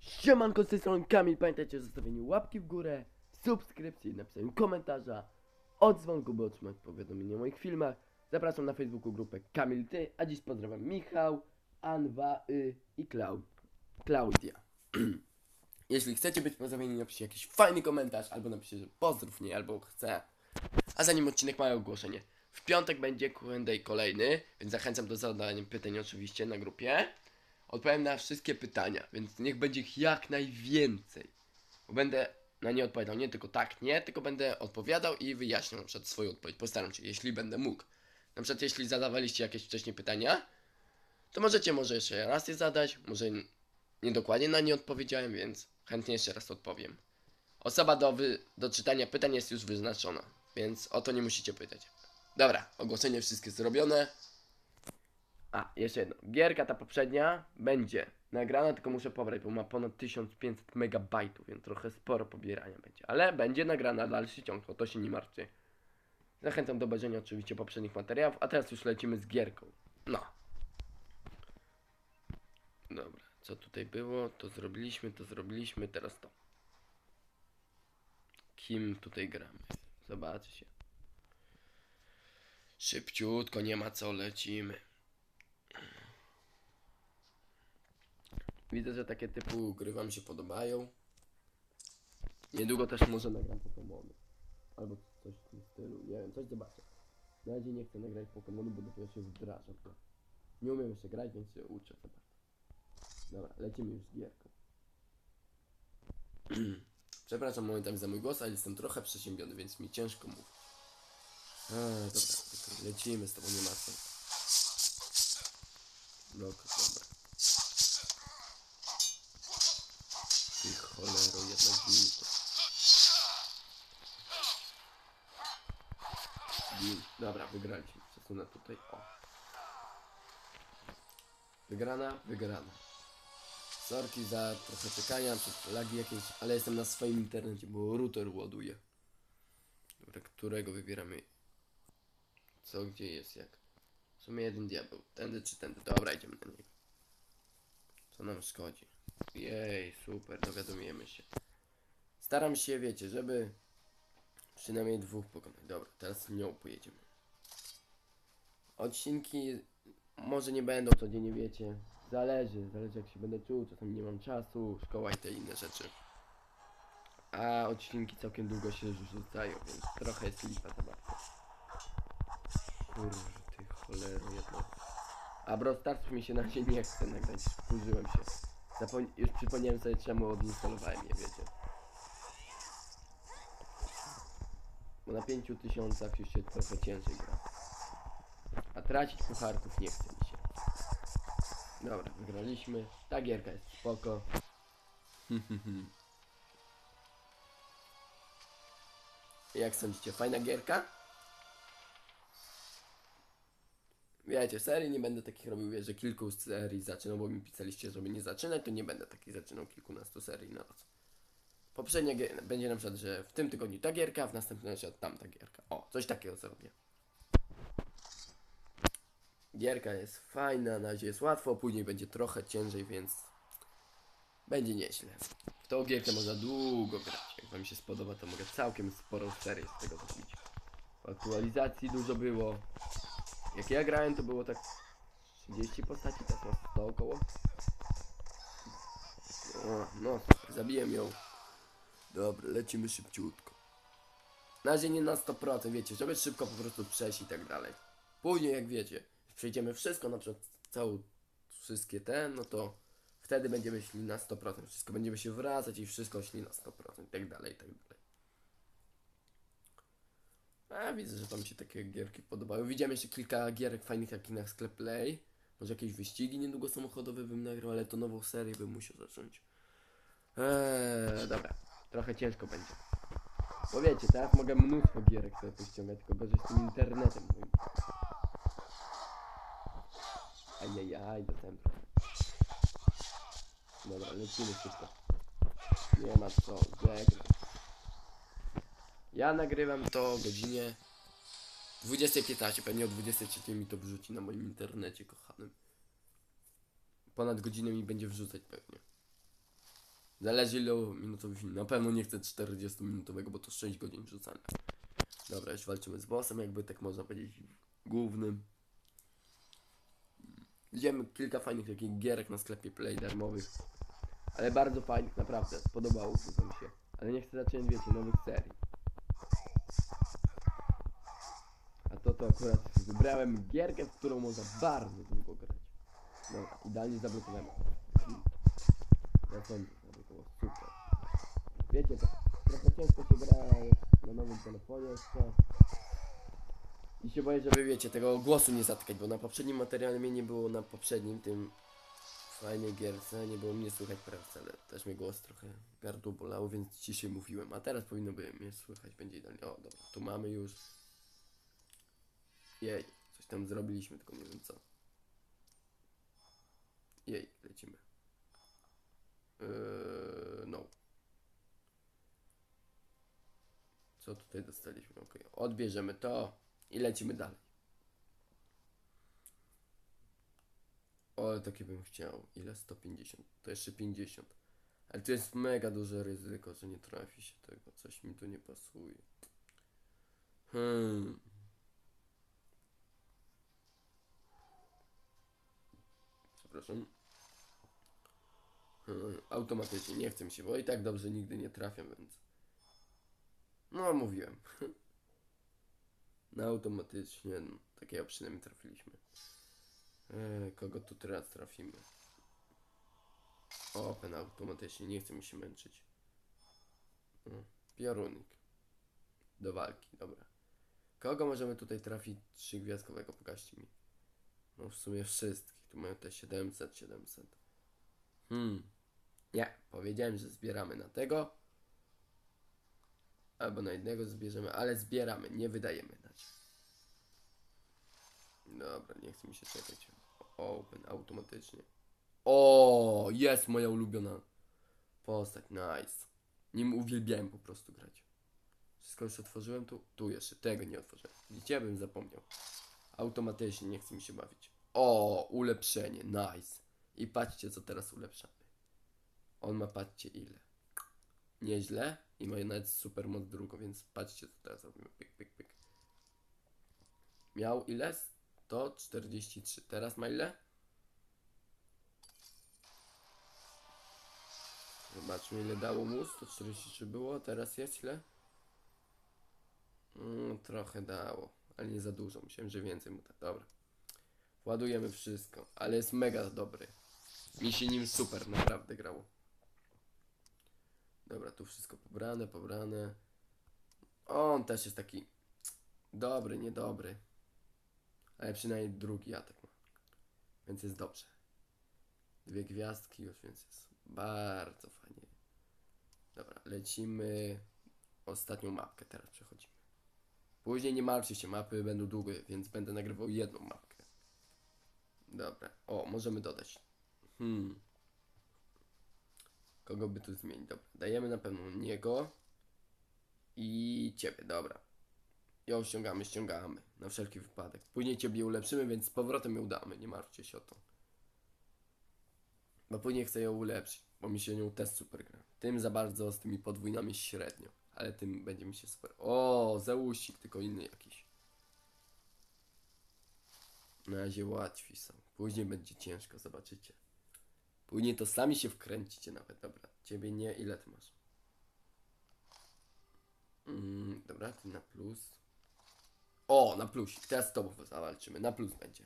Siemanko z tej strony Kamil, pamiętajcie o zostawieniu łapki w górę, subskrypcji, napisaniu komentarza, od dzwonku, by otrzymać powiadomienia o moich filmach. Zapraszam na Facebooku grupę Kamil Ty, a dziś pozdrawiam Michał, Anwa y, i Klau Klaudia. Jeśli chcecie być pozdrowieni, napiszcie jakiś fajny komentarz, albo napiszcie, że pozdrów mnie, albo chcę. A zanim odcinek małe ogłoszenie. W piątek będzie Q&A kolejny, więc zachęcam do zadania pytań oczywiście na grupie. Odpowiem na wszystkie pytania, więc niech będzie ich jak najwięcej. Bo będę na nie odpowiadał nie tylko tak, nie, tylko będę odpowiadał i wyjaśniał na przykład swoją odpowiedź. Postaram się, jeśli będę mógł. Na przykład jeśli zadawaliście jakieś wcześniej pytania, to możecie może jeszcze raz je zadać, może niedokładnie na nie odpowiedziałem, więc chętnie jeszcze raz odpowiem. Osoba do, do czytania pytań jest już wyznaczona, więc o to nie musicie pytać. Dobra, ogłoszenie wszystkie zrobione. A, jeszcze jedno. Gierka ta poprzednia będzie nagrana, tylko muszę pobrać, bo ma ponad 1500 megabajtów, więc trochę sporo pobierania będzie. Ale będzie nagrana dalszy ciąg, o to się nie martwcie. Zachęcam do obejrzenia oczywiście poprzednich materiałów, a teraz już lecimy z gierką. No. Dobra, co tutaj było? To zrobiliśmy, to zrobiliśmy, teraz to. Kim tutaj gramy? Zobaczcie. Szybciutko, nie ma co, lecimy. Widzę, że takie typu gry wam się podobają. Niedługo też może nagram Pokémony. Albo coś w tym stylu. Nie wiem, coś zobaczę. Na razie nie chcę nagrać Pokémonu, bo dopiero się wdrażam. Nie umiem jeszcze grać, więc się uczę. Dobra, lecimy już z gierką. Przepraszam momentami za mój głos, ale jestem trochę przeziębiony, więc mi ciężko mówić. Eee, dobra, lecimy z tobą, nie ma dobra. Ty cholero, jednak gin to. Dobra, wygraliśmy. Przesunę tutaj, o. Wygrana, wygrana. Sorki za trochę czekania, przez lagi jakieś, ale jestem na swoim internecie, bo router ładuje. Dobra, którego wybieramy? Co, gdzie jest, jak? W sumie jeden diabeł. Tędy czy tędy? Dobra, idziemy na niego. Co nam szkodzi? Jej, super, dowiadujemy się. Staram się, wiecie, żeby przynajmniej dwóch pokonać. Dobra, teraz nią pojedziemy. Odcinki może nie będą codziennie, wiecie. Zależy, zależy jak się będę czuł. Czasami nie mam czasu, szkoła i te inne rzeczy. A odcinki całkiem długo się rzucają, więc trochę jest lipa za bardzo. Kurde, ty cholero jedno. A Brawl Stars mi się na razie nie chce nagrać, wkurzyłem się. Zapom- już przypomniałem sobie czemu odinstalowałem je, wiecie. Bo na 5000 już się trochę ciężej gra. A tracić pucharków nie chce mi się. Dobra, wygraliśmy. Ta gierka jest spoko. Jak sądzicie, fajna gierka? Wiecie, serii nie będę takich robił, wiesz, że kilku serii zaczynał, bo mi pisaliście, żeby nie zaczynać, to nie będę takich zaczynał kilkunastu serii na raz. Poprzednia będzie na przykład, że w tym tygodniu ta gierka, w następnym na tamta gierka. O, coś takiego zrobię. Gierka jest fajna, na razie jest łatwo, później będzie trochę ciężej, więc będzie nieźle. W tą gierkę można długo grać. Jak wam się spodoba, to mogę całkiem sporą serię z tego zrobić. Aktualizacji dużo było. Jak ja grałem, to było tak 30 postaci, ma 100 około. O, no, zabiłem ją. Dobra, lecimy szybciutko. Na razie nie na 100%, wiecie, żeby szybko po prostu przejść i tak dalej. Później, jak wiecie, przejdziemy wszystko, na przykład całą, wszystkie te, no to wtedy będziemy szli na 100%. Wszystko będziemy się wracać i wszystko szli na 100% i tak dalej, i tak dalej. Widzę, że wam się takie gierki podobają. Widziałem jeszcze kilka gierek fajnych jak na sklep Play. Może jakieś wyścigi niedługo samochodowe bym nagrał, ale to nową serię bym musiał zacząć. Eee, dobra. Trochę ciężko będzie. Bo wiecie, teraz mogę mnóstwo gierek sobie pościągać, tylko gorzej z tym internetem moim. Ajajaj, do centrum. Dobra, lecimy szybko. Nie ma co, żegnam. Ja nagrywam to o godzinie 20.15, pewnie o 23 mi to wrzuci na moim internecie kochanym. Ponad godzinę mi będzie wrzucać pewnie. Zależy ile minutowy film. Na pewno nie chcę 40 minutowego, bo to 6 godzin wrzucania. Dobra, już walczymy z bossem, jakby tak można powiedzieć głównym. Widziałem kilka fajnych takich gierek na sklepie Play darmowych. Ale bardzo fajnych, naprawdę. Spodobało to mi się. Ale nie chcę zacząć, wiecie, nowych serii. A to to akurat wybrałem gierkę, w którą można bardzo długo grać. Dobra, idealnie zablokowałem. Ja sądzę, było super. Wiecie, to trochę ciężko się gra na nowym telefonie jeszcze. I się boję, żeby wiecie, tego głosu nie zatykać, bo na poprzednim materiale mnie nie było, na poprzednim tym fajnej gierce, nie było mnie słychać prawie wcale. Też mnie głos trochę gardło bolało, więc ciszej mówiłem, a teraz powinno by mnie słychać, będzie idealnie. O, dobra, tu mamy już. Jej, coś tam zrobiliśmy, tylko nie wiem co. Jej, lecimy. Eee, no. Co tutaj dostaliśmy? Ok, odbierzemy to i lecimy dalej. O, takie bym chciał. Ile? 150. To jeszcze 50. Ale to jest mega duże ryzyko, że nie trafi się tego. Coś mi tu nie pasuje. Hmm. Przepraszam. Automatycznie, nie chcę mi się, bo i tak dobrze nigdy nie trafiam, więc... No, mówiłem. No, automatycznie, no, takiego przynajmniej trafiliśmy. Eee, kogo tu teraz trafimy? Open automatycznie, nie chce mi się męczyć. No, piorunik. Do walki, dobra. Kogo możemy tutaj trafić trzygwiazdkowego? Pokażcie mi. No w sumie wszystkich. Tu mają te 700, 700. Hmm. Nie, powiedziałem, że zbieramy na tego. Albo na jednego zbierzemy, ale zbieramy, nie wydajemy dać. Dobra, nie chce mi się czekać. Open automatycznie. O, jest moja ulubiona postać, nice. Nim uwielbiałem po prostu grać. Wszystko już otworzyłem tu? Tu jeszcze, tego nie otworzyłem. Widzicie, bym zapomniał. Automatycznie, nie chce mi się bawić. O, ulepszenie, nice. I patrzcie, co teraz ulepszamy. On ma, patrzcie, ile. Nieźle. I ma nawet super moc drugą, więc patrzcie, co teraz robimy. Pyk, pyk, pyk. Miał ile? 143. Teraz ma ile? Zobaczmy ile dało mu. 143 było, teraz jest ile? Mm, trochę dało, ale nie za dużo. Myślałem, że więcej mu da. Dobra. Ładujemy wszystko, ale jest mega dobry. Mi się nim super naprawdę grało. Dobra, tu wszystko pobrane, pobrane. On też jest taki dobry, niedobry. Ale przynajmniej drugi atak ma. Więc jest dobrze. Dwie gwiazdki już, więc jest bardzo fajnie. Dobra, lecimy. Ostatnią mapkę teraz przechodzimy. Później nie martwcie się, mapy będą długie, więc będę nagrywał jedną mapkę. Dobra, o, możemy dodać. Hmm. Kogo by tu zmienić? Dobra, dajemy na pewno niego i ciebie, dobra. Ją ściągamy, ściągamy, na wszelki wypadek. Później ciebie ulepszymy, więc z powrotem ją damy, nie martwcie się o to. Bo później chcę ją ulepszyć, bo mi się nią też super gra. Tym za bardzo, z tymi podwójnami średnio, ale tym będzie mi się super. O, Zeusik, tylko inny jakiś. Na razie łatwi są. Później będzie ciężko, zobaczycie. Później to sami się wkręcicie nawet. Dobra, ciebie nie. Ile ty masz? Mm, dobra, ty na plus. O, na plus. Teraz z tobą zawalczymy. Na plus będzie.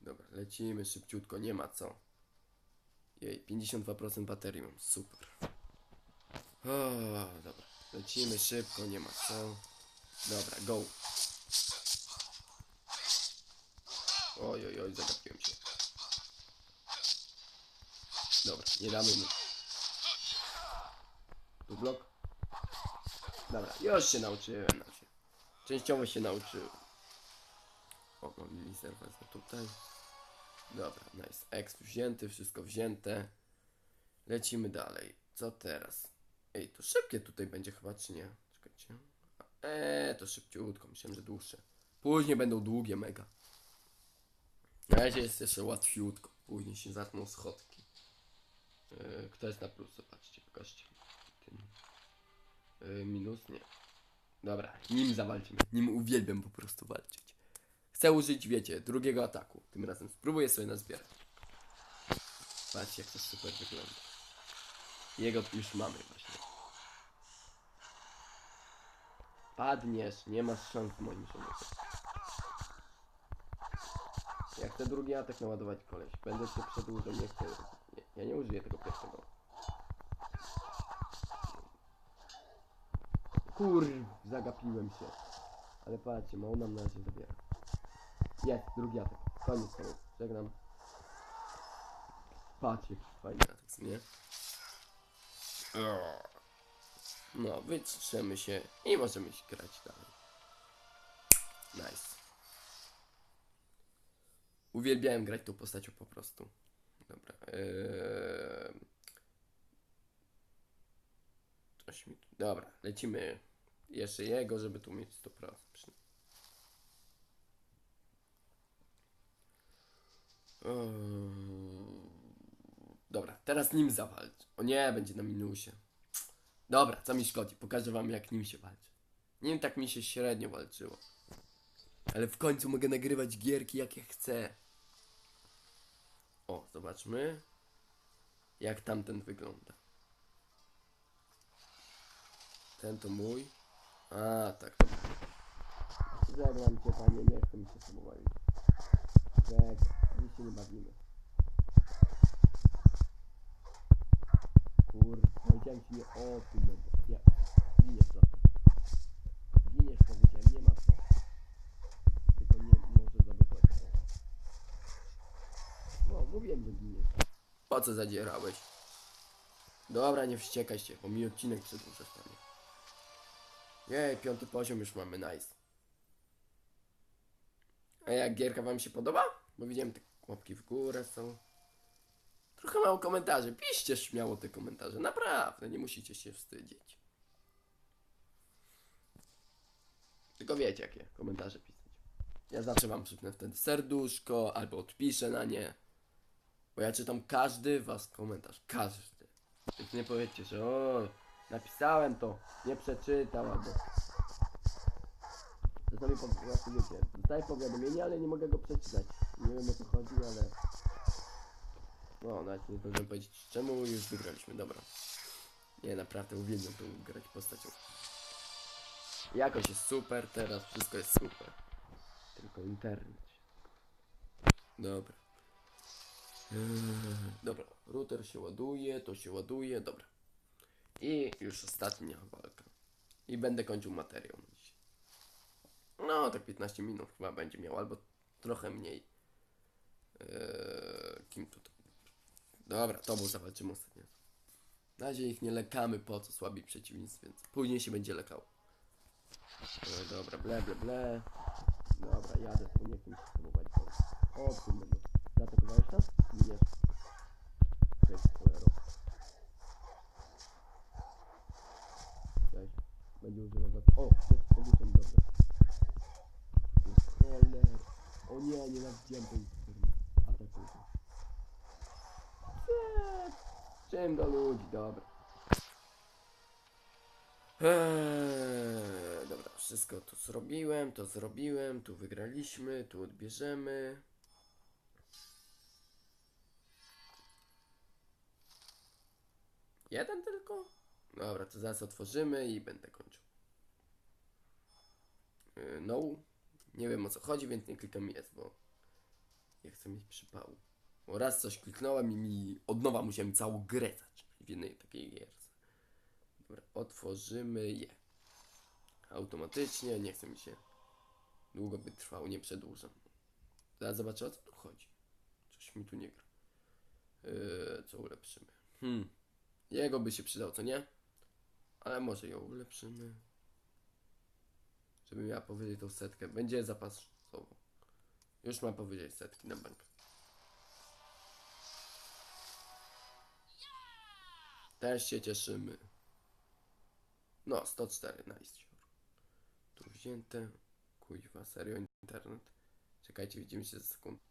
Dobra, lecimy szybciutko. Nie ma co. Jej, 52% baterii mam. Super. O, dobra. Lecimy szybko. Nie ma co. Dobra, go. Oj, oj, oj, zagapiłem się. Dobra, nie damy mu. Tu blok. Dobra, już się nauczyłem. Znaczy, częściowo się nauczyłem. O, mam wezmę tutaj. Dobra, nice. Exp wzięty, wszystko wzięte. Lecimy dalej. Co teraz? Ej, to szybkie tutaj będzie chyba, czy nie? Czekajcie. Eee, to szybciutko. Myślałem, że dłuższe. Później będą długie, mega. Na razie jest jeszcze łatwiutko. Później się zaczną schodki. Yy, kto jest na plus? Zobaczcie, pokażcie. Minus? Nie. Dobra, nim zawalczymy. Nim uwielbiam po prostu walczyć. Chcę użyć, wiecie, drugiego ataku. Tym razem spróbuję sobie nazbierać. Patrzcie, jak to super wygląda. Jego już mamy właśnie. Padniesz, nie masz szans moim żołnierzu. Ja chcę drugi atak naładować koleś. Będę się przedłużał, nie chcę. Nie, ja nie użyję tego pierwszego. Kurw, zagapiłem się. Ale patrzcie, mało nam na razie zabiera. Jest, drugi atak. Koniec, koniec. Żegnam. Patrzcie, fajny atak, nie? No, wyciszemy się i możemy grać dalej. Nice. Uwielbiałem grać tą postacią po prostu. Dobra. Eee... Coś mi. Dobra, lecimy jeszcze jego, żeby tu mieć 100%. przynajmniej. Eee... Dobra, teraz nim zawalcz. O nie, będzie na minusie. Dobra, co mi szkodzi? Pokażę wam jak nim się walczy. Nim tak mi się średnio walczyło. Ale w końcu mogę nagrywać gierki jakie chcę. Zobaczmy. Jak tamten wygląda. Ten to mój. A, tak. Żegnam cię panie, nie chcę mi się z tobą. Tak, dziś się nie bawimy. Kurde, powiedziałem ci nie o tym będę. Nie, giniesz to. Giniesz powiedziałem, nie ma co. Tylko nie może zabywać. No, mówiłem, że giniesz. Po co zadzierałeś? Dobra, nie wściekaj się, bo mi odcinek przedłuża stanie. Jej, piąty poziom już mamy, nice. A jak gierka wam się podoba? Bo widziałem te łapki w górę są. Trochę mało komentarzy. Piszcie śmiało te komentarze. Naprawdę, nie musicie się wstydzić. Tylko wiecie, jakie komentarze pisać. Ja zawsze wam przypnę wtedy serduszko, albo odpiszę na nie. Bo ja czytam każdy was komentarz. Każdy. Więc nie powiedzcie, że o, napisałem to, nie przeczytał, albo... Czasami po prostu wiecie, powiadomienie, ale nie mogę go przeczytać. Nie wiem o co chodzi, ale... No, nawet nie zdążyłem powiedzieć czemu, już wygraliśmy, dobra. Nie, naprawdę uwielbiam tą grać postacią. Jakoś jest super, teraz wszystko jest super. Tylko internet. Dobra. Eee, Dobra, router się ładuje, to się ładuje, dobra. I już ostatnia walka. I będę kończył materiał. No, tak 15 minut chyba będzie miał, albo trochę mniej. Eee, kim tutaj? Dobra, to był zawalczymy ostatnio. Na razie ich nie lekamy, po co słabi przeciwnicy, więc później się będzie lekał. E, dobra, ble, ble, ble. Dobra, jadę, nie chcę się spróbować. O, będę. Zaatakowałeś nas? Nie. Cześć, cholero. Cześć. Będzie używał za... O, jest podniesiony, dobra. Cholera. O nie, nie nawidziałem tej firmy. Atakuj się. Czym do ludzi, dobra. Eee, dobra, wszystko tu zrobiłem, to zrobiłem, tu wygraliśmy, tu odbierzemy. Jeden tylko? Dobra, to zaraz otworzymy i będę kończył. Yy, no, nie wiem o co chodzi, więc nie klikam jest, bo nie chcę mieć przypału. Bo raz coś kliknąłem i mi od nowa musiałem całą grę zacząć w jednej takiej gierce. Dobra, otworzymy je. Automatycznie, nie chce mi się długo by trwało, nie przedłużam. Zaraz zobaczę o co tu chodzi. Coś mi tu nie gra. Yy, co ulepszymy? Hmm. Jego by się przydał, co nie? Ale może ją ulepszymy. Żeby miała powyżej tą setkę. Będzie zapasowo. Już ma powyżej setki na bank. Też się cieszymy. No, 104, nice. Tu wzięte. Kuźwa, serio, internet. Czekajcie, widzimy się za sekundę.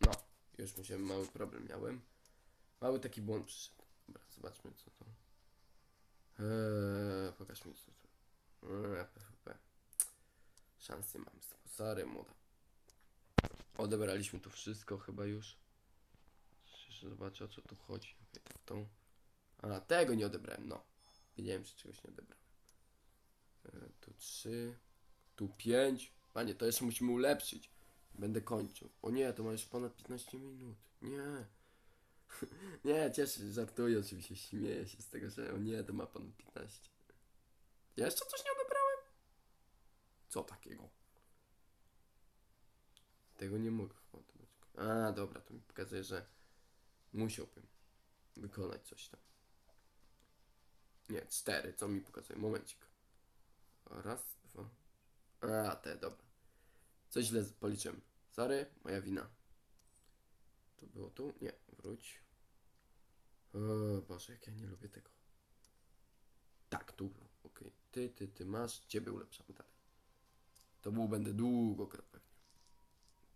No, już musiałem mały problem miałem. Mały taki błąd przyszedł. Dobra, zobaczmy co to. Eee, pokaż mi co to. Eee, PvP. Szansy mam. Sorry, młoda. Odebraliśmy to wszystko chyba już. Zobaczę o co tu chodzi. W tą. A, tego nie odebrałem, no. Wiedziałem, że czegoś nie odebrałem. E, tu 3, tu 5. Panie, to jeszcze musimy ulepszyć. Będę kończył. O nie, to ma już ponad 15 minut. Nie. nie, cieszę, żartuję oczywiście, śmieję się z tego, że nie, to ma ponad 15. Jeszcze coś nie odebrałem? Co takiego? Tego nie mogę. A, dobra, to mi pokazuje, że musiałbym wykonać coś tam. Nie, cztery, co mi pokazuje? Momencik. Raz, dwa. A, te, dobra. Coś źle policzyłem. Sorry, moja wina. To było tu? Nie, wróć. O Boże, jak ja nie lubię tego. Tak, tu było. Okej. Ty, ty, ty masz. Ciebie ulepszamy dalej. To był będę długo grał pewnie.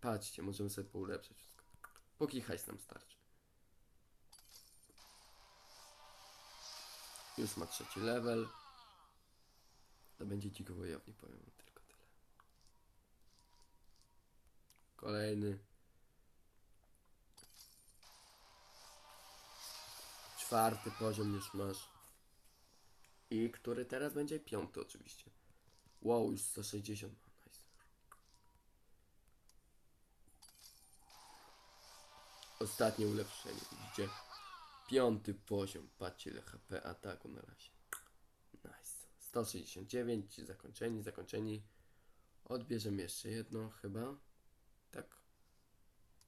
Patrzcie, możemy sobie poulepszać wszystko. Póki hajs nam starczy. Już ma trzeci level. To będzie dziko wojownik, powiem tylko tyle. Kolejny. Czwarty poziom już masz. I który teraz będzie? Piąty oczywiście. Wow, już 160 ma. Nice. Ostatnie ulepszenie, widzicie? Piąty poziom. Patrzcie ile HP ataku na razie. Nice. 169, zakończeni, zakończeni. Odbierzemy jeszcze jedno chyba. Tak.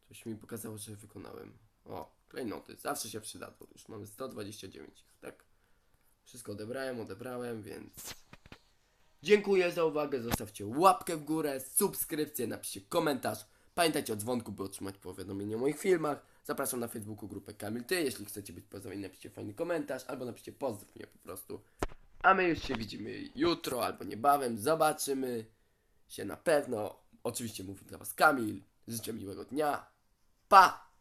Coś mi pokazało, że wykonałem. O, klejnoty. Zawsze się przydadzą. Już mamy 129 ich, tak? Wszystko odebrałem, odebrałem, więc... Dziękuję za uwagę, zostawcie łapkę w górę, subskrypcję, napiszcie komentarz. Pamiętajcie o dzwonku, by otrzymać powiadomienie o moich filmach. Zapraszam na Facebooku grupę Kamil Ty. Jeśli chcecie być pozdrowieni, napiszcie fajny komentarz albo napiszcie pozdrów mnie po prostu. A my już się widzimy jutro albo niebawem. Zobaczymy się na pewno. Oczywiście mówi dla Was Kamil. Życzę miłego dnia. Pa!